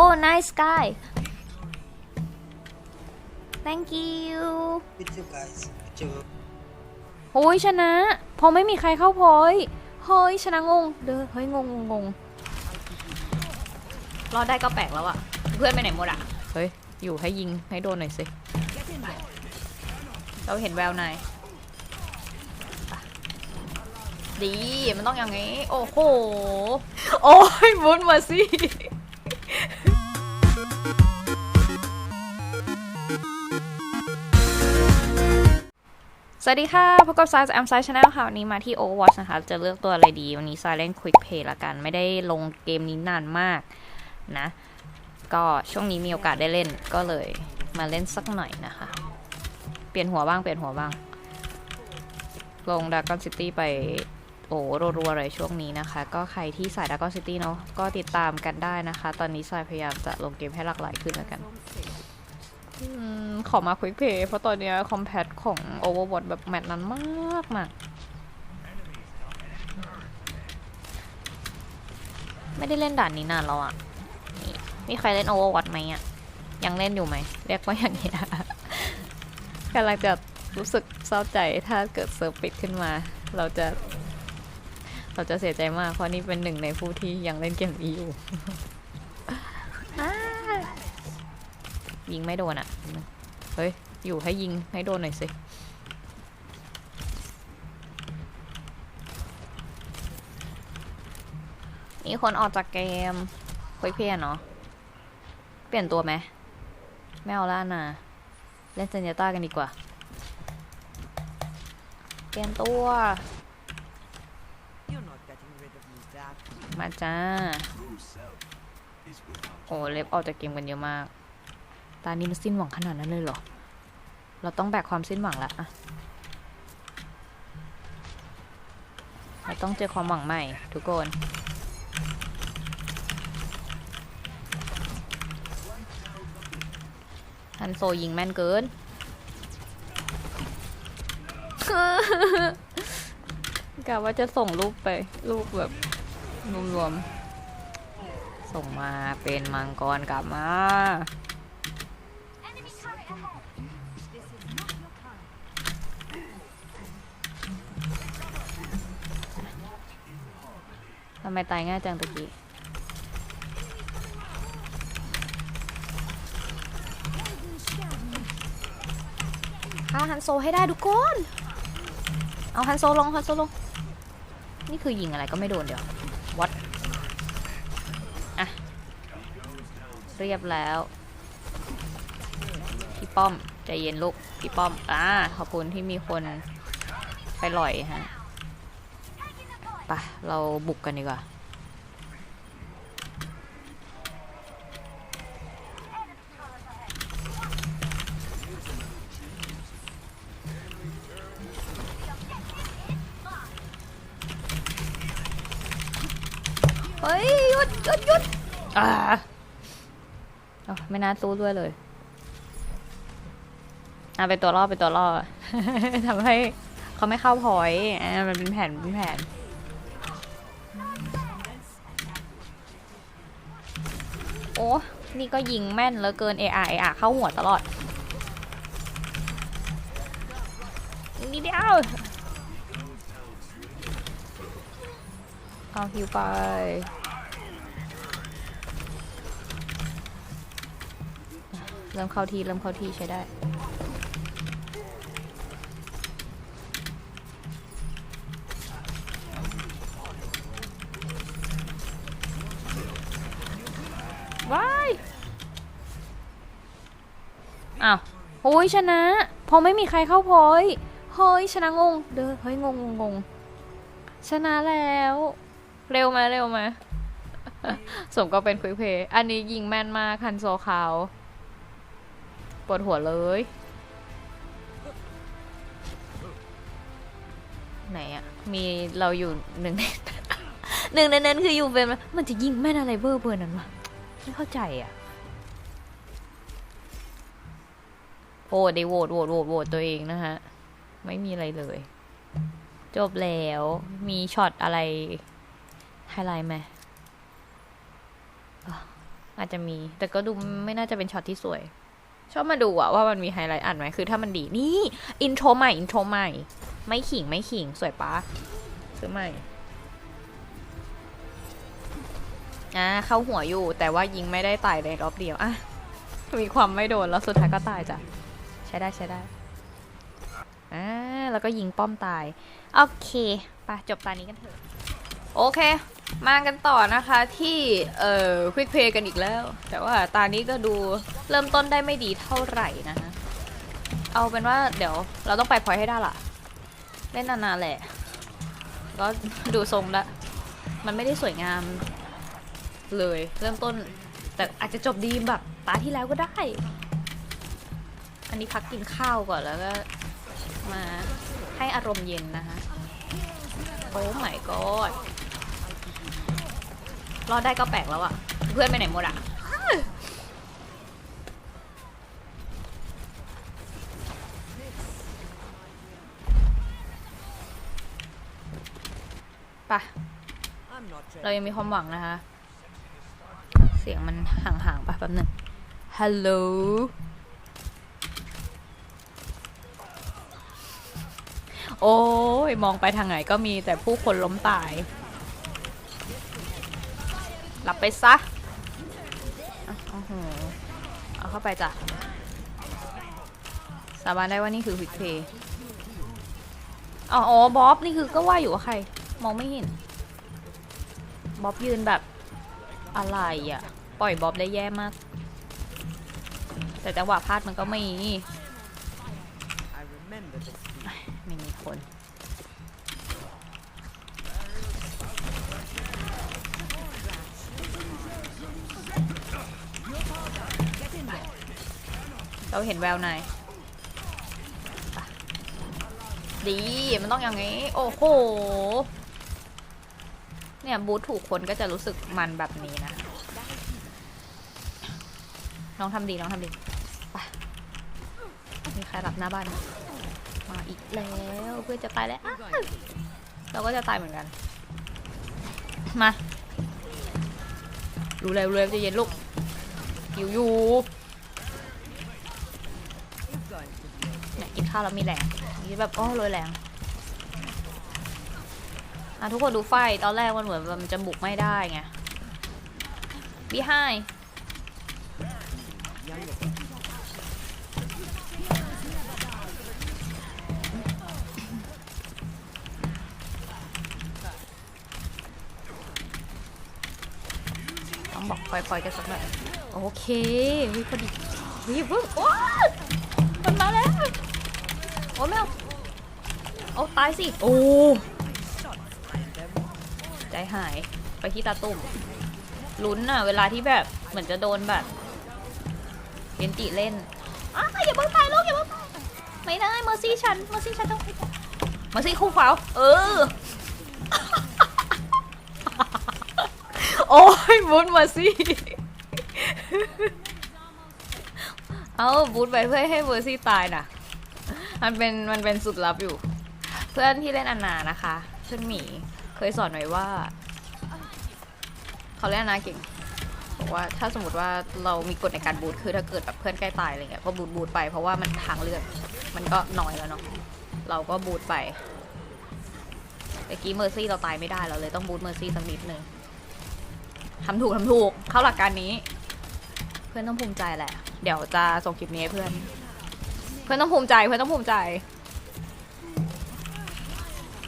Oh nice guy Thank you with you guys. With you. โอ้ยชนะเพอไม่มีใครเข้าพอยเฮ้ยชนะงง เด้อเฮ้ยงงงงงรอดได้ก็แปลกแล้วอะเพื่อนไปไหนหมดอะเฮ้ย อยู่ให้ยิงให้โดนหน่อยสิ เราเห็นแววนายไปดี มันต้องอย่างงี้ โอ้โห โอ้ยมุนมาสิ สวัสดีค่ะ พบกับ Size Am Size Channel ค่ะ วันนี้มาที่ Overwatch นะคะ จะเลือกตัวอะไรดี วันนี้ Size เล่น Quick Play ละกัน ไม่ได้ลงเกมนี้นานมากนะ ก็ช่วงนี้มีโอกาสได้เล่น ก็เลยมาเล่นสักหน่อยนะคะ เปลี่ยนหัวบ้าง เปลี่ยนหัวบ้าง ลง Dragon City ไป โอ้รัวๆเลยช่วงนี้นะคะ ก็ใครที่สาย Dragon City เนาะ ก็ติดตามกันได้นะคะ ตอนนี้ Size พยายามจะลงเกมให้หลากหลายขึ้นแล้วกัน อืม ขอมาควิกเพย์เพราะตอนนี้คอมแพตของ Overwatch แบบแมตช์นั้นมากมากไม่ได้เล่นด่านนี้นานแล้วอะนี่มีใครเล่น Overwatch ไหมอะยังเล่นอยู่ไหม เรียกว่าอย่างเงี้ยกำลังจะรู้สึกเศร้าใจถ้าเกิดเซิร์ฟปิดขึ้นมา เราจะ เราจะเสียใจมาก เพราะนี่เป็นหนึ่งในผู้ที่ยังเล่นเกมนี้อยู่ยิงไม่โดนอะ่ะ เฮ้ย อยู่ให้ยิงให้โดนหน่อยสิมีคนออกจากเกมคุยเพี้ยนเนาะเปลี่ยนตัวไหมไม่เอาละนะเล่นเซนเนต้ากันดีกว่า เปลี่ยนตัว มาจ้า โอ้เล็บออกจากเกมกันเยอะมาก ตานี้มันสิ้นหวังขนาดนั้นเลยเหรอ เราต้องแบกความสิ้นหวังละอะเราต้องเจอความหวังใหม่ ทุกคน ฮันโซยิงแม่นเกิน กะว่าจะส่งรูปไป รูปแบบรวมๆ ส่งมาเป็นมังกรกลับมา ไมตายง่ายจังตะกี้ฆ่าฮันโซให้ได้ทุกคน เอาฮันโซลงฮันโซลง นี่คือยิงอะไรก็ไม่โดนเดี๋ยววัดอะ เรียบแล้ว พี่ป้อม ใจเย็นลูก พี่ป้อม อ่า ขอบคุณที่มีคนไปหล่อยฮะไปะเราบุกกันดีกว่า เฮ้ยหยุดหยุดหยุดอ่าเอ้ไม่น่าสู้ด้วยเลยอะเป็นตัวล่อเป็นตัวล่อทำให้เขาไม่เข้าพอยอ่ามันเป็นแผนเป็นแผน โอ้นี่ก็ยิงแม่นเหลือเกิน AR AR เข้าหัวตลอด นี่เดียวเอาฮิวไปเริ่มเข้าทีเริ่มเข้าทีใช้ได้ อ้ยชนะเพอไม่มีใครเข้าพอยเฮ้ยชนะงง เด้อเฮ้ยงงงงงชนะแล้ว เร็วไหมเร็วไหมสมก็เป็นคุยเพย์อันนี้ยิงแม่นมากคันโซขาวปวดหัวเลย ไหนอะมีเราอยู่หนึ่งในหนึ่งในนั้นคืออยู่เป็นมันจะยิงแม่นอะไรเบอร์เบอร์นั้นวะไม่เข้าใจอะ โอ้ได้โหวตโหวตโหวตโหวตตัวเองนะฮะ ไม่มีอะไรเลย จบแล้ว มีช็อตอะไรไฮไลท์ไหมอาจจะมี แต่ก็ดูไม่น่าจะเป็นช็อตที่สวย ชอบมาดูอะว่ามันมีไฮไลท์อัดไหมคือถ้ามันดีนี่ อินโทรใหม่ อินโทรใหม่ ไม่ขิงไม่ขิง สวยปะซื้อใหม่อ่าเข้าหัวอยู่ แต่ว่ายิงไม่ได้ตายในรอบเดียวอะมีความไม่โดนแล้วสุดท้ายก็ตายจ้ะ ช้ได้ใช้ได้อ่าแล้วก็ยิงป้อมตาย โอเคไปจบตานี้กันเถอะ โอเค มากันต่อนะคะที่ เอ่อควิกเพย์กันอีกแล้ว แต่ว่าตานี้ก็ดูเริ่มต้นได้ไม่ดีเท่าไหร่นะคะเอาเป็นว่าเดี๋ยวเราต้องไปพอยให้ได้ล่ะ เล่นนานๆแหละ ก็ดูทรงละ มันไม่ได้สวยงามเลย เริ่มต้นแต่อาจจะจบดีแบบตาที่แล้วก็ได้ อันนี้พักกินข้าวก่อนแล้วก็มาให้อารมณ์เย็นนะคะโอ้ my god รอดได้ก็แปลกแล้วอะเพื่อนไปไหนหมดอะปะเรายังมีความหวังนะคะ เสียงมันห่างๆปะแป๊บหนึ่งฮัลโหล โอ้ยมองไปทางไหนก็มีแต่ผู้คนล้มตาย หลับไปซะโอ้โหเอาเข้าไปจ้ะ สาบานได้ว่านี่คือควิกเพย์อ๋ออ๋อบ๊อบนี่คือก็ว่าอยู่ว่าใคร มองไม่เห็น บ๊อบยืนแบบอะไรอะ่ะ ปล่อยบ๊อบได้แย่มาก แต่จังหวะพลาดมันก็ไม่ I remember this. ไม่มีคน เราเห็นแววนายดี มันต้องอย่างนี้ โอ้โห เนี่ยบูทถูกคนก็จะรู้สึกมันแบบนี้นะ น้องทำดีน้องทำดีไปมีใครรับหน้าบ้านมาอีกแล้วเพื่อนจะตายแล้ว เราก็จะตายเหมือนกัน มา รู้เลยรู้เลยจะเย็นลูกอยู่อยู่ เนี่ยกินข้าวแล้วมีแรงนี่แบบโอ้โรยแรงอะทุกคนดูไฟตอนแรกมันเหมือนมันจะบุกไม่ได้ไงบีไฮต้องบอกคอยๆกันสักหน่อยโอเควิพอดีวิเพิ่งโอ้า โอ้แมวโอ้ตายสิ โอ้ ใจหาย ไปที่ตาตุ่ม ลุ้นอะเวลาที่แบบเหมือนจะโดนแบบเกนจิเล่นอ้าวอย่าเพิ่งตายลูกอย่าเพิ่งตายไม่ได้เมอร์ซี่ฉันเมอร์ซี่ฉันต้องเมอร์ซี่คู่ฟ้าวเออ โอ้ยบูทเมอร์ซี่ เอาบูทไปเพื่อให้เมอร์ซี่ตายน่ะ มันเป็นมันเป็นสุดลับอยู่ เพื่อนที่เล่นอนานะคะเพื่อนหมีเคยสอนไว้ว่า เขาเล่นอนาเก่งบอกว่าถ้าสมมติว่าเรามีกฎในการบูทคือถ้าเกิดแบบเพื่อนใกล้ตายอะไรเงี้ยก็บูทบูทไปเพราะว่ามันทางเลือดมันก็น้อยแล้วเนาะเราก็บูทไปเมื่อกี้เมอร์ซี่เราตายไม่ได้เราเลยต้องบูทเมอร์ซี่สักนิดนึงทำถูกทำถูกเข้าหลักการนี้ เพื่อนต้องภูมิใจแหละ เดี๋ยวจะส่งคลิปนี้ให้เพื่อน เพื่อนต้องภูมิใจเพื่อนต้องภูมิใจ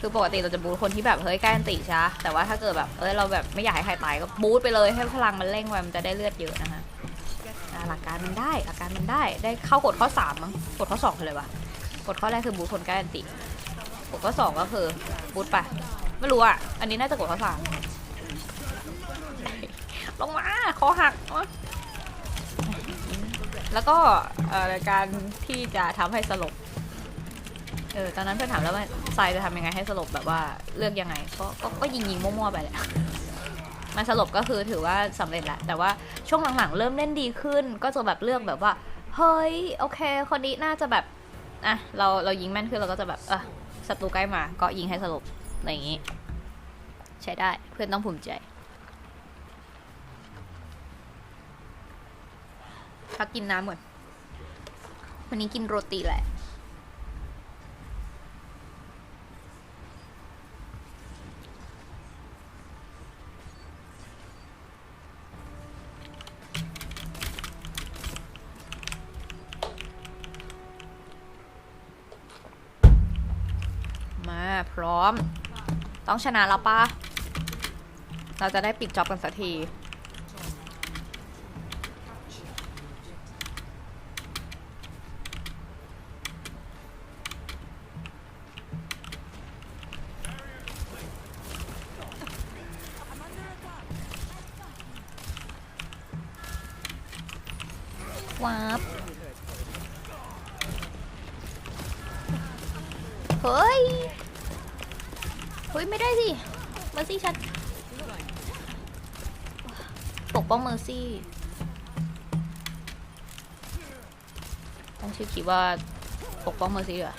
คือปกติเราจะบูทคนที่แบบเฮ้ยใกล้อันติใช่ปะแต่ว่าถ้าเกิดแบบเอ้ยเราแบบไม่อยากให้ใครตายก็บูทไปเลยให้พลังมันเร่งไว้มันจะได้เลือดเยอะนะคะหลักการมันได้หลักการมันได้ได้เข้ากฎข้อสามมั้งกฎข้อสองคืออะไรวะกฎข้อแรกคือบูทคนใกล้อันติกฎข้อสองก็คือบูทไปไม่รู้อะอันนี้น่าจะกฎข้อสามลงมาคอหัก แล้วก็การที่จะทำให้สลบ เออตอนนั้นเพื่อนถามแล้วว่าทรายจะทำยังไงให้สลบแบบว่าเลือกยังไง ก็ก็ก็ยิงยิงมั่วๆไปแหละมันสลบก็คือถือว่าสำเร็จแหละแต่ว่าช่วงหลังๆ เริ่มเล่นดีขึ้น ก็จะแบบเลือกแบบว่า เฮ้ยโอเค คนนี้น่าจะแบบอะเราเรายิงแม่นขึ้นเราก็จะแบบเออศัตรูใกล้มา ก็ยิงให้สลบอะไรอย่างงี้ ใช้ได้เพื่อนต้องภูมิใจ พักกินน้ำก่อน วันนี้กินโรตีแหละ มาพร้อม ต้องชนะแล้วปะเราจะได้ปิดจ็อบกันสักที ว่าปกป้องเมอร์ซี่เหรอ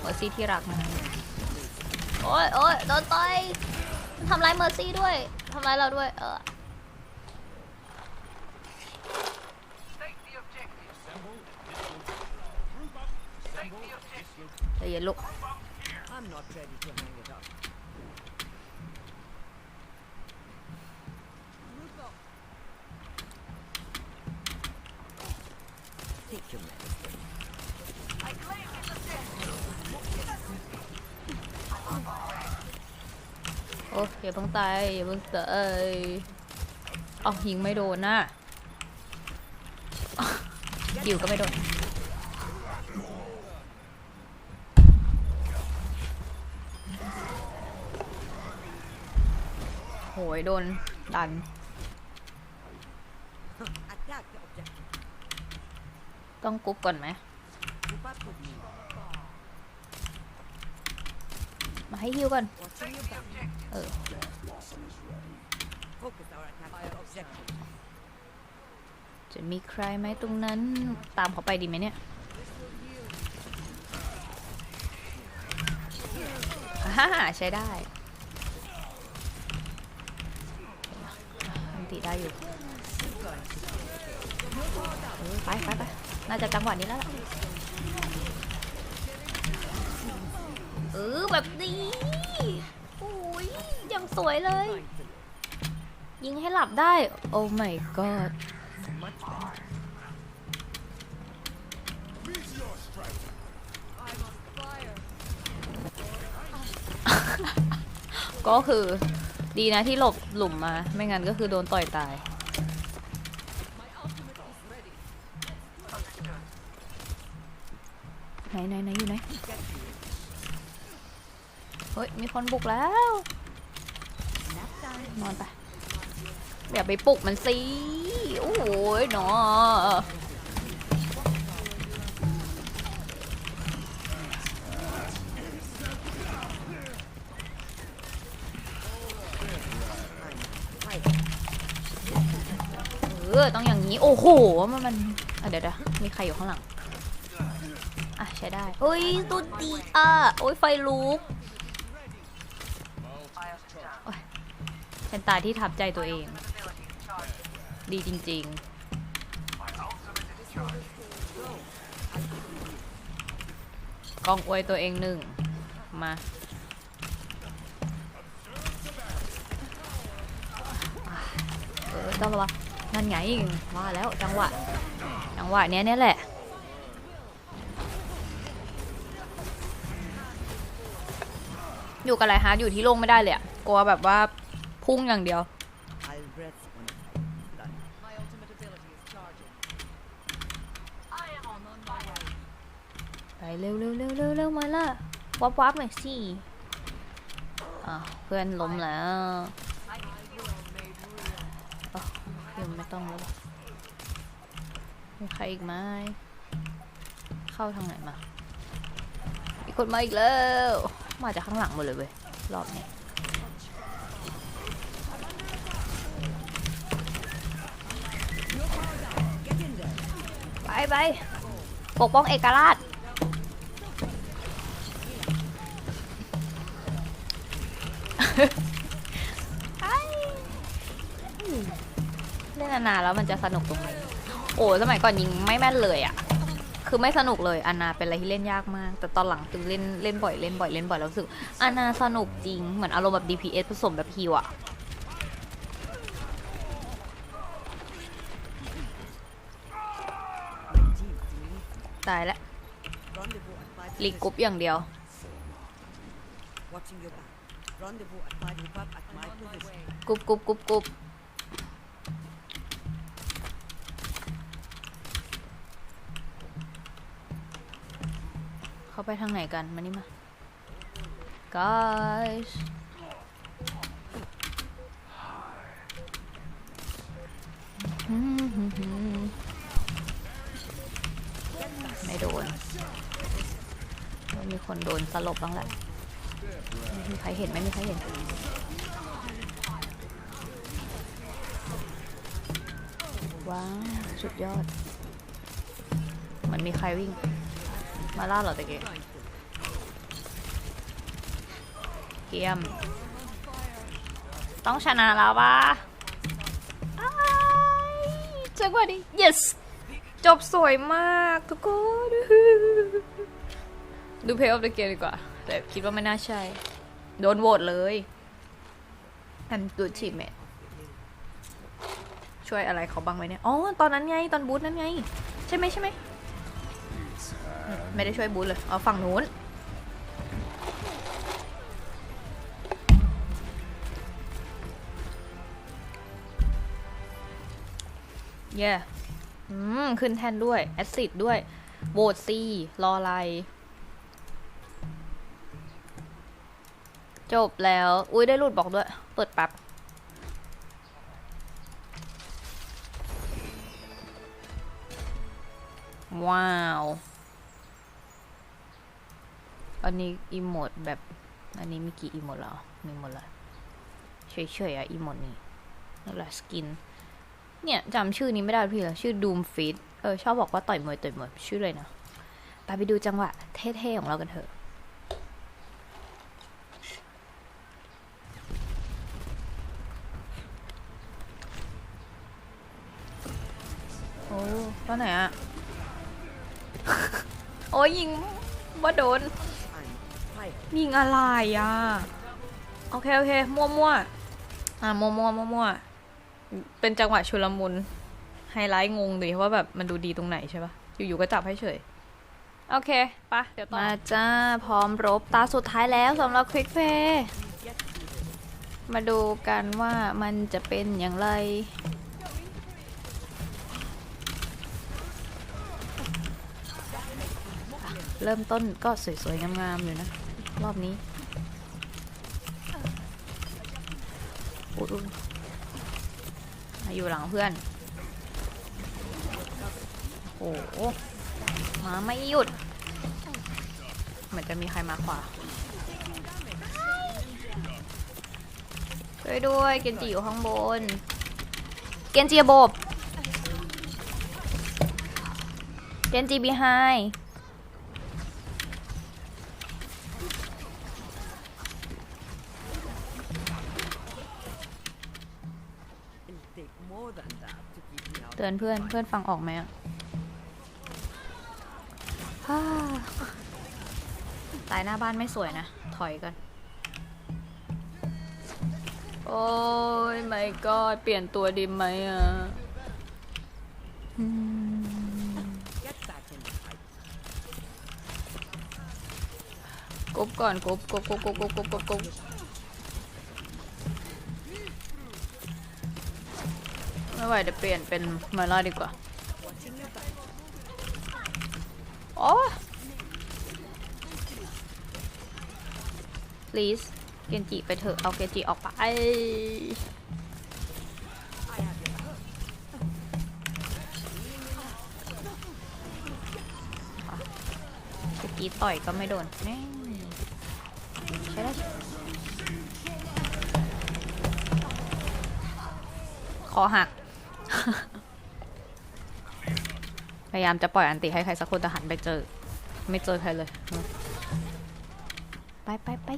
เมอร์ซี่ที่รักนะโอ้ยโอ้ยโดนต่อยทำร้ายเมอร์ซี่ด้วยทำร้ายเราด้วย เออใจเย็นลูก อย่าเพิ่งตายอย่าเพิ่งตายเอายิงไม่โดนน่ะอ้าวยิวก็ไม่โดนโหยโดนดันต้องกรุ๊ปก่อนไหมมาให้ฮิวก่อน จะมีใครไหมตรงนั้นตามเขาไปดีไหมเนี่ยฮ่าใช้ได้อันติได้อยู่ไปไปไปน่าจะจังหวะนี้แล้วล่ะเออแบบนี้โอ้ยยังสวยเลย ยิงให้หลับได้ โอ้ my god ก็คือดีนะที่หลบหลุมมา ไม่งั้นก็คือโดนต่อยตาย ไหนไหนไหนอยู่ไหน เฮ้ย มีคนบุกแล้ว นอนไปอย่าไปปลุกมันสิ โอ้โหหนอ ออต้องอย่างนี้ โอ้โห มันมันเดี๋ยวเดี๋ยวมีใครอยู่ข้างหลัง อะใช้ได้เฮ้ยตัวดีอะ โอ้ยไฟลุกโอ๊ยเป็นตาที่ทับใจตัวเอง ดีจริง ๆกองอวยตัวเองหนึ่งมา เออต้องระวัง นั่นไงว่าแล้วจังหวะ จังหวะเนี้ยเนี่ยแหละ อยู่กับไรฮาร์ดอยู่ที่โล่งไม่ได้เลยอะกลัวแบบว่าพุ่งอย่างเดียวไปเร็วเร็วเร็วเร็วเร็วมาละวับวับหน่อยสิ อะเพื่อนล้มแล้ว ไม่ต้องแล้วมีใครอีกไหมเข้าทางไหนมามีคนมาอีกแล้ว มาจากข้างหลังหมดเลยเว้ยรอบนี้ไปไปปกป้องเอกราชไป เล่นนานๆแล้วมันจะสนุกตรงนี้โอ้สมัยก่อนยิงไม่แม่นเลยอะคือไม่สนุกเลยอานาเป็นอะไรที่เล่นยากมาก แต่ตอนหลังตึงเล่นเล่นบ่อยเล่นบ่อยเล่นบ่อยแล้วรู้สึกอานาสนุกจริงเหมือนอารมณ์แบบ DPS ผสมแบบฮิวอะตายแล้ว Rendezvous at five ลีกกรุ๊ปอย่างเดียว Watching your back. Rendezvous at five o'clock at เขาไปทางไหนกัน มานี่มา guys ไม่โดนม่มีคนโดนสลบบ้างแหละไม่มีใครเห็นไม่มีใครเห็นว้าว สุดยอด เหมือนมีใครวิ่ง มาล่าเหรอตะเกียเกียม ต้องชนะแล้วปะจังหวะนี้ yes จบสวยมากทุกคน ดูเพลย์ออฟเดอะเกมดีกว่า แต่คิดว่าไม่น่าใช่ โดนโหวตเลย I'm good teammate ช่วยอะไรเขาบ้างไหมเนี่ย อ๋อ ตอนนั้นไง ตอนบูธนั้นไง ใช่ไหมใช่ไหม ไม่ได้ช่วยบูธเลย เอาฝั่งนู้น เย่อืม ขึ้นแทนด้วย แอซิดด้วยโหวตซีรออะไร จบแล้ว อุ้ยได้รูดบอกด้วย เปิดแป๊บว้าว อันนี้อีโมดแบบ อันนี้มีกี่อีโมดแล้วมีหมดเลยเฉยๆอะอีโมดนี้นั่นแหละสกิน เนี่ยจำชื่อนี้ไม่ได้พี่แล้วชื่อ Doom Fit เออชอบบอกว่าต่อยมวยต่อยมวยชื่อเลยนะไปไปดูจังหวะเท่ๆของเรากันเถอะโอ้ตอนไหนอะ โอ้ยยิงว่าโดน ยิงอะไรอะ โอเค โอเค มั่วมั่วอะ มั่วมั่วมั่วมั่วเป็นจังหวะชุลมุน ไฮไลท์งงดิว่าแบบมันดูดีตรงไหนใช่ปะอยู่ๆก็จับให้เฉย โอเคปะเดี๋ยวต่อมาจ้า พร้อมรบตาสุดท้ายแล้วสำหรับควิกเพย์มาดูกันว่ามันจะเป็นอย่างไรเริ่มต้นก็สวยๆงามๆอยู่นะ รอบนี้อุ๊ยอุ๊ยมาอยู่หลังเพื่อน โอ้โหมาไม่หยุด เหมือนจะมีใครมาขวาช่วยด้วย เกนจิอยู่ข้างบน เกนจิบบเกนจิบีไฮ เตือนเพื่อนเพื่อนฟังออกไหมอะฮ่าตายหน้าบ้านไม่สวยนะ ถอยกันโอ้ยไม่ก็เปลี่ยนตัวดีไหมอะกบก่อนกบกบกบกบกบกบกบ ไหวเดี๋ยวเปลี่ยนเป็นมาล่าดีกว่าโอ้ please เกนจิไปเถอะ เอาเกนจิออกไป I have your back. เมื่อกี้ต่อยก็ไม่โดนแน่ใช่ได้คอหัก พยายามจะปล่อยอันติให้ใครสักคนแต่หันไปเจอ ไม่เจอใครเลย ไปไปไป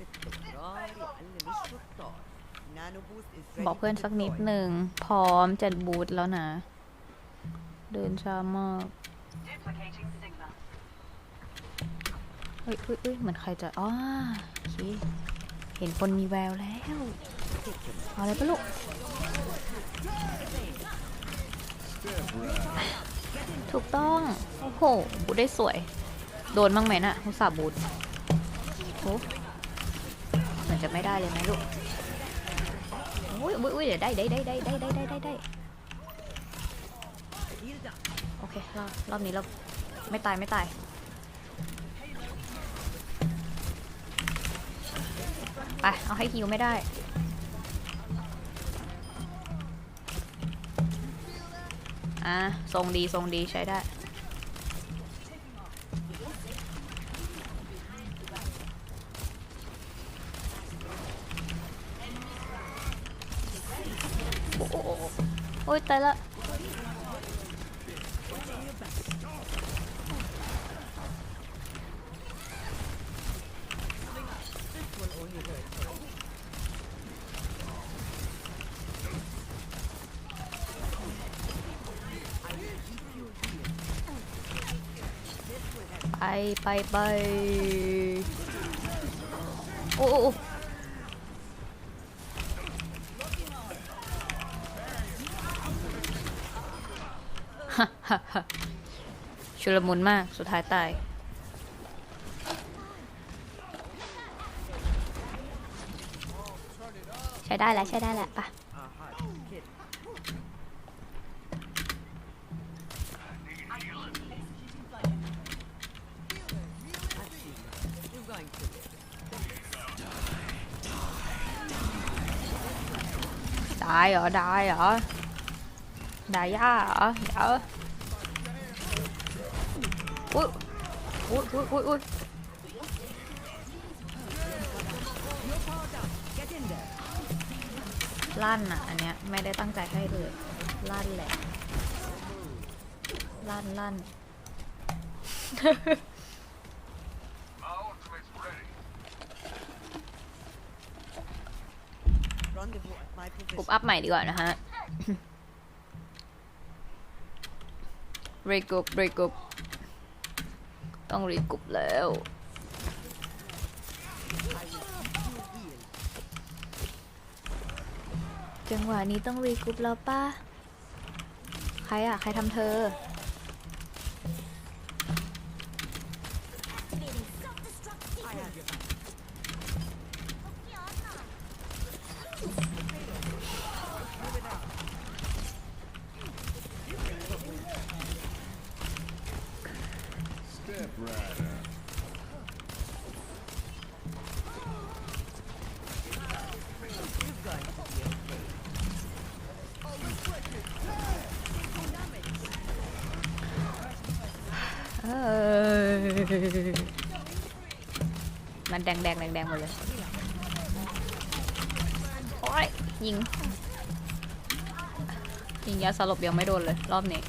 Petrari all'istruttor. Nano boost is ready บอกเพื่อน to สักนิด deploy. หนึ่ง พร้อมจะบูทแล้วนะ เดินช้ามาก Duplicating signal. เฮ้ยเฮ้ยเฮ้ยเหมือนใครจะอ๋อโอเคเห็นคนมีแววแล้ว เอาอะไรปะลูก ถูกต้อง โอ้โห บูได้สวย โดนบ้างไหมน่ะอุตส่าห์บูทโอ้เหมือนจะไม่ได้เลยไหมลูกอุ้ยอุ้ยอุ้ยเดี๋ยวได้ได้ได้ได้ได้ได้ได้ได้ได้โอเครอบรอบนี้เราไม่ตายไม่ตาย ไป เอาให้ฮิวไม่ได้ อะทรงดีทรงดีใช้ได้ โอ้ยตายละ ไปไปโอ้โอ้โอ้ฮ่าฮ่าฮ่าชุลมุนมาก สุดท้ายตาย ใช้ได้แล้ว ใช้ได้แล้วปะ ได้เหรอได้เหรอได้ย่าเหรอเดี๋ยวอุ้ยอุ้ยอุ้ยอุ้ยอุ้ยลั่นอะอันเนี้ยไม่ได้ตั้งใจให้เลยลั่นแหละลั่นลั่น Rendezvous at my กรุ๊ป position. อัพใหม่ดีกว่านะฮะรีกรุ๊ปรีกรุ๊ปต้องรีกรุปแล้ว จังหวะนี้ต้องรีกรุปแล้วป้าใครอะ ใครทำเธอ ยิง ยิงยาสลบยังไม่โดนเลย รอบนี้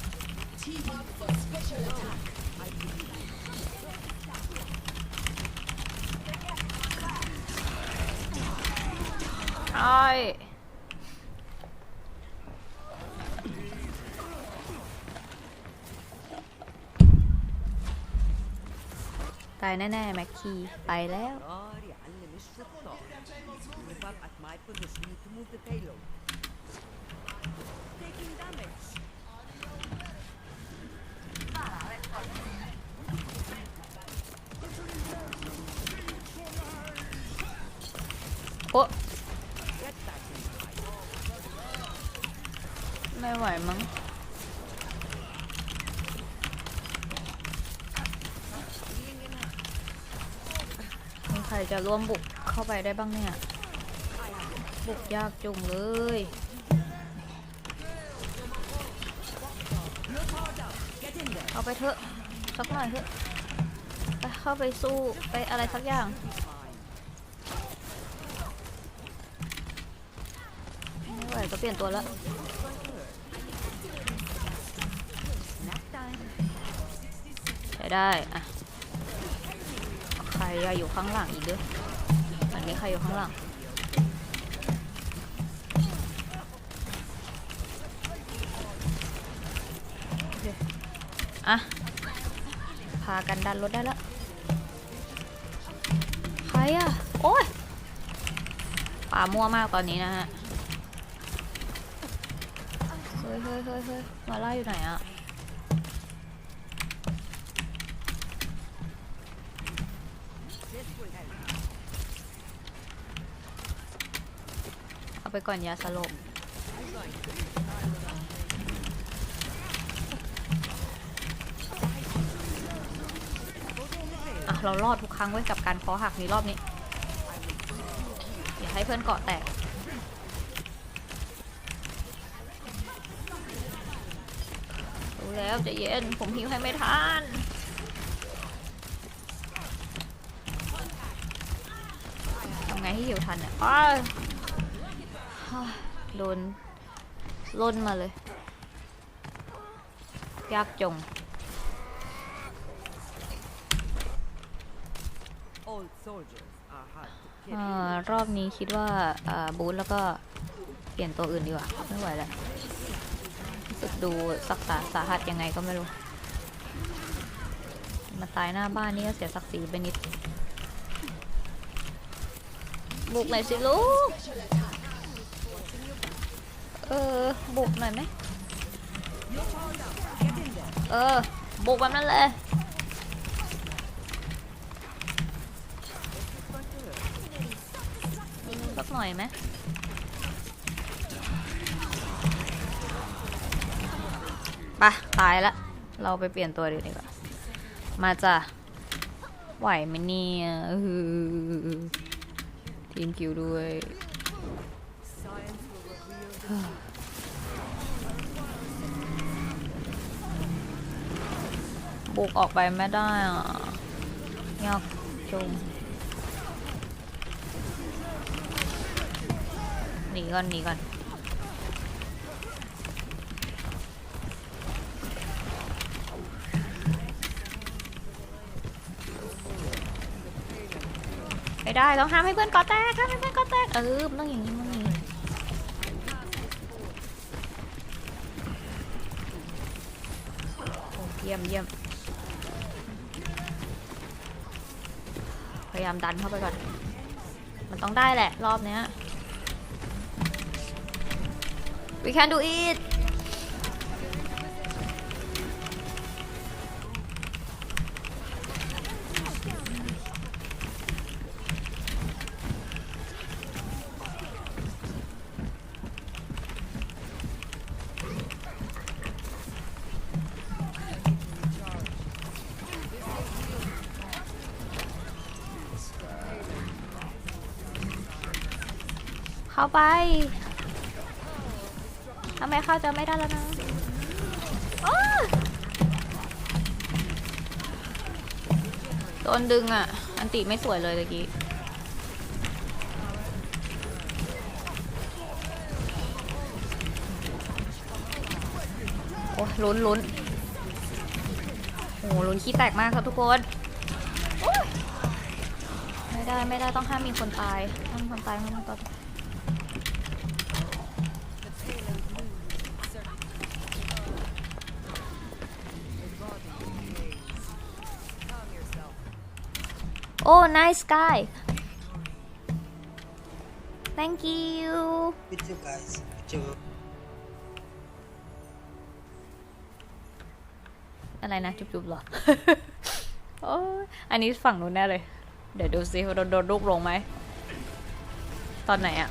ใช่ตายแน่ๆแม็กคีไปแล้ว up at my position to move the payload. Taking damage. โอ้ไม่ไหวมั้งมีใครจะร่วมบุกเข้าไปได้บ้างเนี่ย บุกยากจุงเลยเอาไปเถอะสักหน่อยเถอะไปเข้าไปสู้ไปอะไรสักอย่างไม่ไหวก็เปลี่ยนตัวแล้วใช้ได้อะใครอะอยู่ข้างหลังอีกด้วยอันนี้ใครอยู่ข้างหลังากันดันรถได้แล้ว ใครอะโอ้ยป่ามั่วมากตอนนี้นะฮะ เฮ้ยเฮ้ยเฮ้ยเฮ้ยมาล่าอยู่ไหนอะเอาไปก่อนยาสลบ เรารอดทุกครั้งไว้ยกับการคอหักในรอบนี้ อย่าให้เพื่อนเกาะแตกรู้แล้วจะเย็น ผมหิวให้ไม่ทันทำไงให้หิวทันเนี่ยอ้าโดนล่นมาเลย ยากจง Old soldiers are hard to เอ่ kill. อ รอบนี้คิดว่าบูธแล้วก็เปลี่ยนตัวอื่นดีกว่า ไม่ไหวแล้วรู้สึกดูสักษาสาหัสยังไงก็ไม่รู้ มาตายหน้าบ้านนี่ก็เสียศักดิ์ศรีไปนิด บุกหน่อยสิลูก เออ บุกหน่อยไหมเออ บุกแบบนั้นเลย น่อยไหมไปตายละ เราไปเปลี่ยนตัวดีดีกว่า มาจ้ะ ไหวไหมเนี่ยทีมคิวด้วยบุกออกไปไม่ได้อะยากจุง หนีก่อนหนีก่อนไม่ได้ต้องห้ามให้เพื่อนก่อแตกห้ามให้เพื่อนก่อแตกเออต้องอย่างนี้มันอย่างนี้โอ้เยี่ยมเยี่ยมพยายามดันเข้าไปก่อน มันต้องได้แหละรอบเนี้ย we can do it เข้าไป ทำไมเข้าจะไม่ได้แล้วนะอ้าโดนดึงอะ อันติไม่สวยเลยตะกี้โอ้ลุ้นลุ้นโอ้ลุ้นขี้แตกมากครับทุกคน ไม่ได้ไม่ได้ต้องห้ามมีคนตายห้ามคนตายห้ามคนตาย โอ้ nice guy thank you with you guys. With you. อะไรนะ จุบๆเหรอ โอ้ยอันนี้ฝั่งนู้นแน่เลย เดี๋ยวดูซิว่าโดนโดนลูกลงไหม ตอนไหนอะ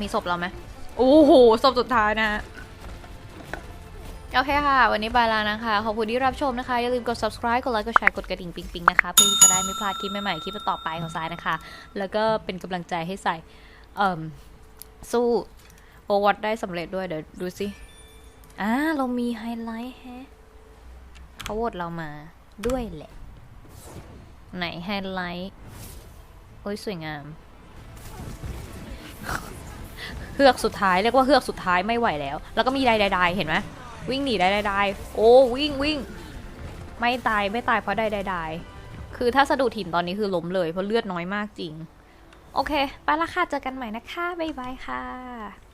มีศพเราไหมโอ้โหศพสุดท้ายนะฮะ โอเคค่ะ วันนี้ไปแล้วนะคะ ขอบคุณที่รับชมนะคะ อย่าลืมกด subscribe กดไลค์กดแชร์กดกระดิ่งปิ๊งๆนะคะเพื่อที่จะได้ไม่พลาดคลิปใหม่ๆคลิปต่อไปของสายนะคะ แล้วก็เป็นกำลังใจให้ใส่เอ่มสู้โอวัตได้สำเร็จด้วยเดี๋ยวดูสิอ่าเรามีไฮไลท์แฮะเขาโหวตเรามาด้วยแหละ ไหนไฮไลท์โอ้ยสวยงามเฮือกสุดท้ายเรียกว่าเฮือกสุดท้ายไม่ไหวแล้ว แล้วก็มีไดไดไดเห็นไหม วิ่งหนีได้ได้โอ้วิ่งวิ่งไม่ตายไม่ตายเพราะได้ไดไดคือถ้าสะดุดหินตอนนี้คือล้มเลยเพราะเลือดน้อยมากจริง โอเค ไปละค่ะ เจอกันใหม่นะคะ บ๊ายบายค่ะ